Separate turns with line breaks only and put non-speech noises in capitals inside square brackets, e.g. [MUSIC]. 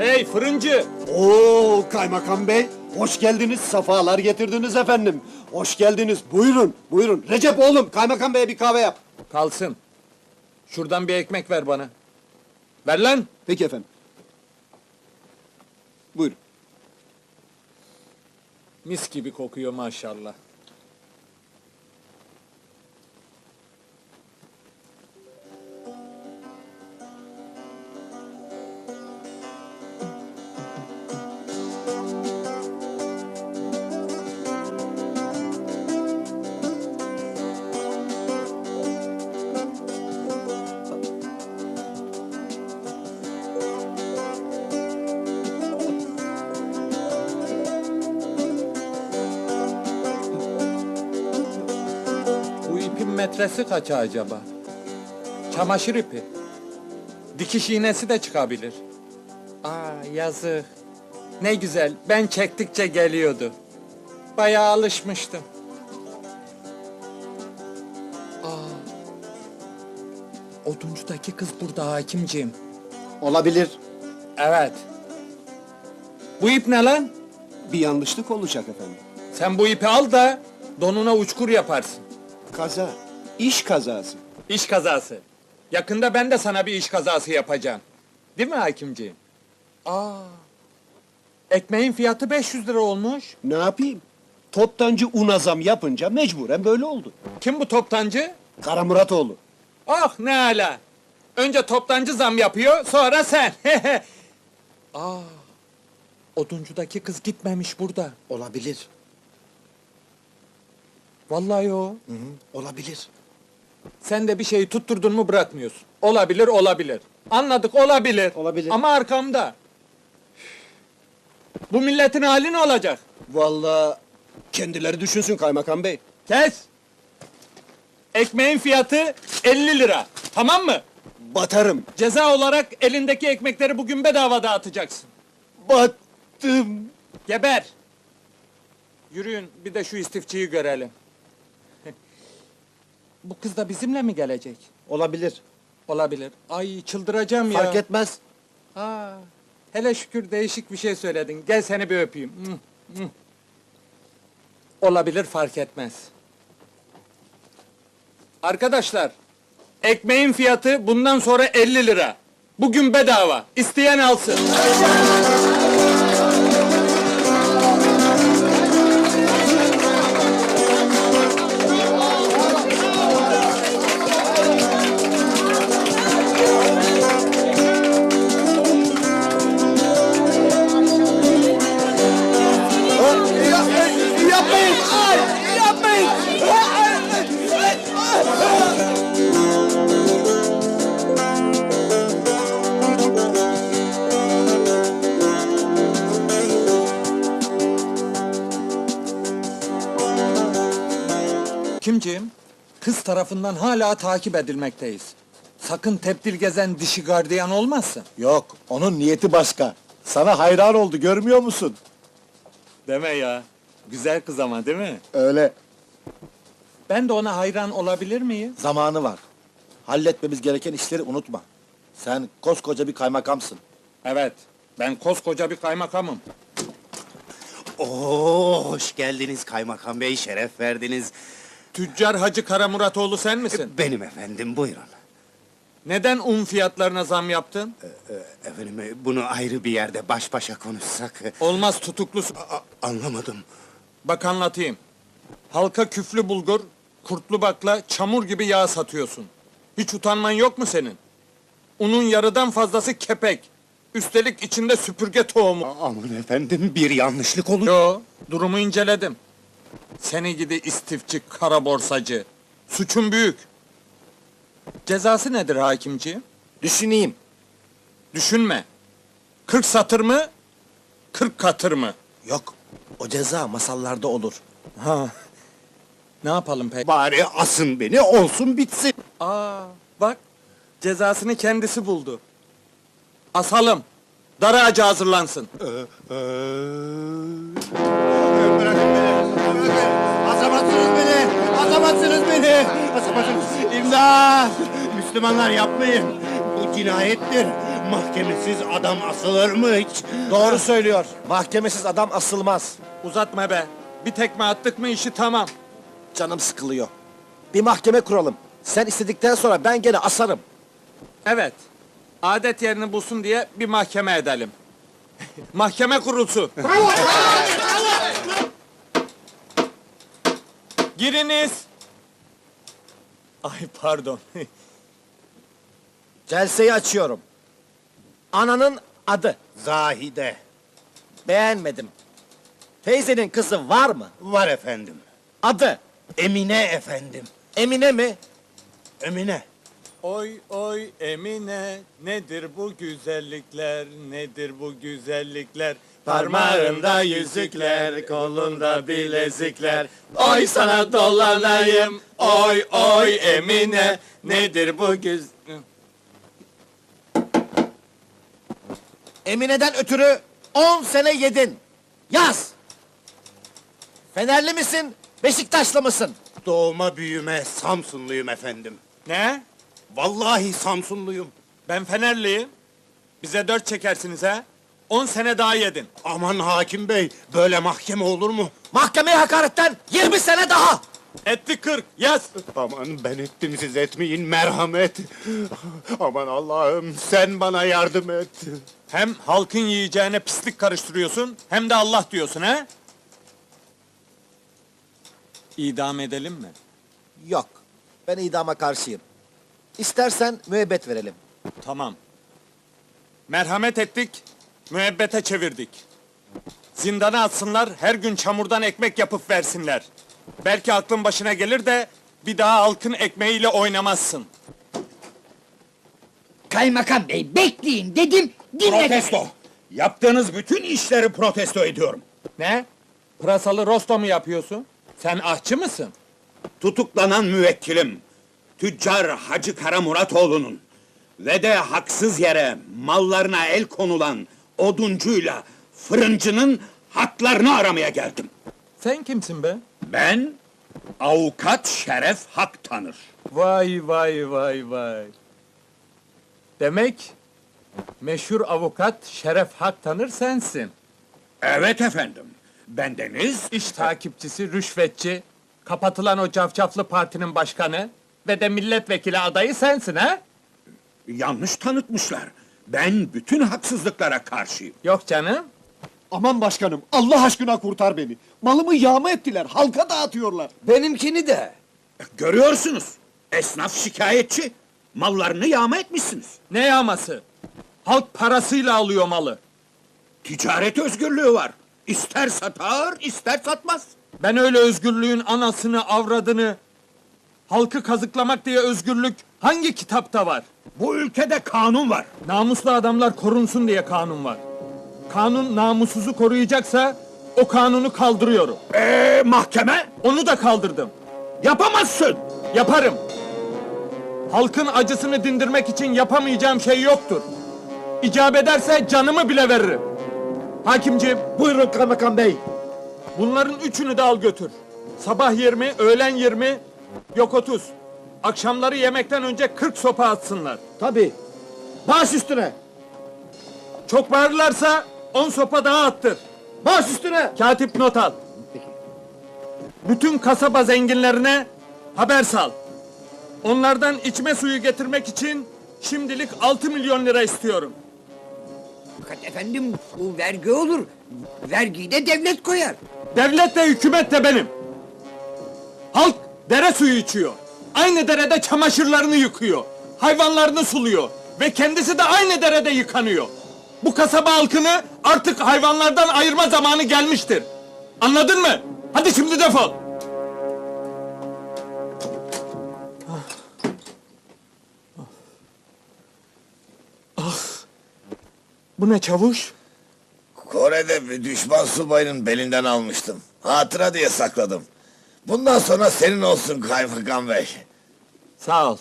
Hey fırıncı!
Oo kaymakam bey, hoş geldiniz, safalar getirdiniz efendim. Hoş geldiniz, buyurun, buyurun. Recep oğlum, kaymakam beye bir kahve yap.
Kalsın. Şuradan bir ekmek ver bana. Ver lan!
Peki efendim. Buyurun.
Mis gibi kokuyor maşallah. Metresi kaç acaba? Çamaşır ipi. Dikiş iğnesi de çıkabilir. Aa yazık. Ne güzel. Ben çektikçe geliyordu. Bayağı alışmıştım. Aa. Oduncudaki kız burada hakimciğim.
Olabilir.
Evet. Bu ip ne lan?
Bir yanlışlık olacak efendim.
Sen bu ipi al da donuna uçkur yaparsın.
Kaza, iş kazası.
İş kazası. Yakında ben de sana bir iş kazası yapacağım. Değil mi hakimciğim? Aa. Ekmeğin fiyatı 500 lira olmuş.
Ne yapayım? Toptancı una zam yapınca mecburen böyle oldu.
Kim bu toptancı?
Kara Muratoğlu.
Ah ne ala. Önce toptancı zam yapıyor, sonra sen. [LAUGHS] Aa. Oduncudaki kız gitmemiş burada.
Olabilir.
Vallahi o.
Olabilir.
Sen de bir şeyi tutturdun mu bırakmıyorsun. Olabilir, olabilir. Anladık, olabilir.
Olabilir.
Ama arkamda. Bu milletin hali ne olacak?
Vallahi kendileri düşünsün kaymakam bey.
Kes! Ekmeğin fiyatı 50 lira. Tamam mı?
Batarım.
Ceza olarak elindeki ekmekleri bugün bedava dağıtacaksın.
Battım.
Geber! Yürüyün bir de şu istifçiyi görelim. Bu kız da bizimle mi gelecek?
Olabilir.
Olabilir. Ay çıldıracağım ya.
Fark etmez.
Aa, hele şükür değişik bir şey söyledin. Gel seni bir öpeyim. Mwah, mwah. Olabilir fark etmez. Arkadaşlar, ekmeğin fiyatı bundan sonra 50 lira. Bugün bedava. İsteyen alsın.
Yapmayın! Yapmayın!
Kimciğim? Kız tarafından hala takip edilmekteyiz. Sakın tepdil gezen dişi gardiyan olmasın.
Yok, onun niyeti başka. Sana hayran oldu, görmüyor musun?
Deme ya. Güzel kız ama değil mi?
Öyle,
Ben de ona hayran olabilir miyim?
zamanı var. Halletmemiz gereken işleri unutma. Sen koskoca bir kaymakamsın.
Evet. Ben koskoca bir kaymakamım.
Oo, hoş geldiniz kaymakam bey, şeref verdiniz.
Tüccar Hacı Karamuratoğlu sen misin?
Benim efendim, buyurun.
Neden un fiyatlarına zam yaptın?
Efendim, e, bunu ayrı bir yerde baş başa konuşsak... e,
Olmaz tutuklusun.
a- anlamadım.
Bak anlatayım. Halka küflü bulgur, kurtlu bakla, çamur gibi yağ satıyorsun. Hiç utanman yok mu senin? Unun yarıdan fazlası kepek. Üstelik içinde süpürge tohumu.
Aman efendim, bir yanlışlık olur.
Yo, durumu inceledim. Seni gidi istifçi, kara borsacı. Suçun büyük. Cezası nedir hakimciğim?
Düşüneyim.
Düşünme. 40 satır mı? 40 katır mı?
Yok, o ceza masallarda olur.
Ha. Ne yapalım peki?
Bari asın beni, olsun bitsin.
Aa, bak. Cezasını kendisi buldu. Asalım. Dar ağacı hazırlansın.
Bırakın beni, bırakın. Asamazsınız beni, asamazsınız beni. Asamazsınız. İmdat! Müslümanlar yapmayın. Bu cinayettir. Mahkemesiz adam asılır mı hiç?
Doğru söylüyor. Mahkemesiz adam asılmaz.
Uzatma be. Bir tekme attık mı işi tamam.
Canım sıkılıyor. Bir mahkeme kuralım. Sen istedikten sonra ben gene asarım.
Evet. Adet yerini bulsun diye bir mahkeme edelim. [LAUGHS] mahkeme kurulsu. Giriniz. Ay pardon. [LAUGHS]
Celseyi açıyorum. Ananın adı.
Zahide.
Beğenmedim. Teyzenin kızı var mı?
Var efendim.
Adı.
Emine efendim.
Emine mi?
Emine.
Oy oy Emine nedir bu güzellikler nedir bu güzellikler Parmağında yüzükler kolunda bilezikler Oy sana dolanayım oy oy Emine nedir bu güz...
Emine'den ötürü 10 sene yedin. Yaz. Fenerli misin? Beşiktaşlı mısın?
Doğma büyüme Samsunluyum efendim.
Ne?
Vallahi Samsunluyum.
Ben Fenerliyim. Bize dört çekersiniz ha? On sene daha yedin.
Aman hakim bey, böyle mahkeme olur mu?
Mahkemeye hakaretten 20 sene daha.
Etti kırk yaz.
Aman ben ettim siz etmeyin merhamet. Aman Allah'ım sen bana yardım et.
Hem halkın yiyeceğine pislik karıştırıyorsun hem de Allah diyorsun ha? İdam edelim mi?
Yok. Ben idama karşıyım. İstersen müebbet verelim.
Tamam. Merhamet ettik, müebbete çevirdik. Zindana atsınlar, her gün çamurdan ekmek yapıp versinler. Belki aklın başına gelir de bir daha halkın ekmeğiyle oynamazsın.
Kaymakam bey bekleyin dedim dinledim.
Protesto. Yaptığınız bütün işleri protesto ediyorum.
Ne? Pırasalı rosto mu yapıyorsun? Sen ahçı mısın?
Tutuklanan müvekkilim, tüccar Hacı Kara Muratoğlu'nun ve de haksız yere mallarına el konulan oduncuyla fırıncının haklarını aramaya geldim.
Sen kimsin be?
Ben avukat Şeref Hak tanır.
Vay vay vay vay. Demek meşhur avukat Şeref Hak tanır sensin.
Evet efendim. Bendeniz
İş takipçisi, rüşvetçi, kapatılan o cafcaflı partinin başkanı ve de milletvekili adayı sensin ha?
yanlış tanıtmışlar. Ben bütün haksızlıklara karşıyım.
Yok canım.
Aman başkanım Allah aşkına kurtar beni. Malımı yağma ettiler halka dağıtıyorlar.
Benimkini de.
Görüyorsunuz. Esnaf şikayetçi. Mallarını yağma etmişsiniz.
Ne yağması? Halk parasıyla alıyor malı.
Ticaret özgürlüğü var. İster satar, ister satmaz.
Ben öyle özgürlüğün anasını, avradını, halkı kazıklamak diye özgürlük hangi kitapta var?
Bu ülkede kanun var.
Namuslu adamlar korunsun diye kanun var. Kanun namussuzu koruyacaksa o kanunu kaldırıyorum.
Ee, mahkeme
Onu da kaldırdım.
yapamazsın.
Yaparım. Halkın acısını dindirmek için yapamayacağım şey yoktur. İcap ederse canımı bile veririm. Hakimciğim,
Buyurun kaymakam bey.
bunların üçünü de al götür. Sabah 20, öğlen 20, yok 30. Akşamları yemekten önce 40 sopa atsınlar.
Tabii. Baş üstüne.
Çok bağırırlarsa 10 sopa daha attır.
Baş üstüne.
Katip not al. Bütün kasaba zenginlerine haber sal. Onlardan içme suyu getirmek için şimdilik 6 milyon lira istiyorum.
Fakat efendim bu vergi olur. Vergiyi de devlet koyar.
Devlet de hükümet de benim. Halk dere suyu içiyor. Aynı derede çamaşırlarını yıkıyor. Hayvanlarını suluyor. Ve kendisi de aynı derede yıkanıyor. Bu kasaba halkını artık hayvanlardan ayırma zamanı gelmiştir. Anladın mı? Hadi şimdi defol. Bu ne çavuş?
Kore'de bir düşman subayının belinden almıştım. Hatıra diye sakladım. Bundan sonra senin olsun kaymakam bey.
Sağ ol.